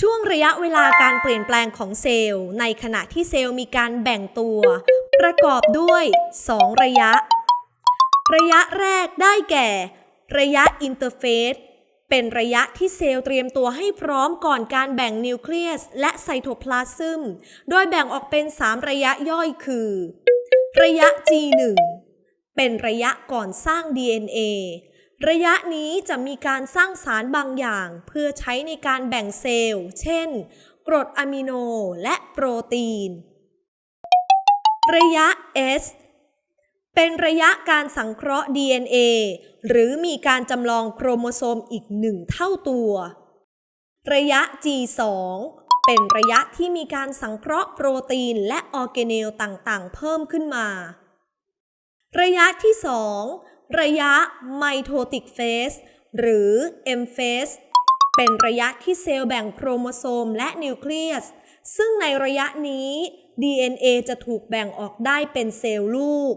ช่วงระยะเวลาการเปลี่ยนแปลงของเซลล์ ในขณะที่เซลล์มีการแบ่งตัว ประกอบด้วย 2 ระยะ ระยะแรกได้แก่ ระยะอินเตอร์เฟสเป็นระยะที่เซลล์เตรียมตัวให้พร้อมก่อนการแบ่งนิวเคลียสและไซโทพลาซึม โดยแบ่งออกเป็น 3 ระยะย่อยคือ ระยะ G1 เป็นระยะก่อนสร้าง DNA ระยะนี้จะมีการสร้างสารบางอย่าง เพื่อใช้ในการแบ่งเซลล์ เช่น กรดอะมิโนและโปรตีน ระยะ S เป็นระยะการสังเคราะห์ DNA หรือมีการจำลองโครโมโซมอีกหนึ่งเท่าตัว ระยะ G2 เป็นระยะที่มีการสังเคราะห์โปรตีนและออร์แกเนลต่างๆ เพิ่มขึ้นมา ระยะที่ 2 ระยะไมโทติกเฟสหรือ M phase เป็นระยะที่เซลล์แบ่งโครโมโซมและนิวเคลียส ซึ่งในระยะนี้ DNA จะถูกแบ่งออกได้เป็นเซลล์ลูก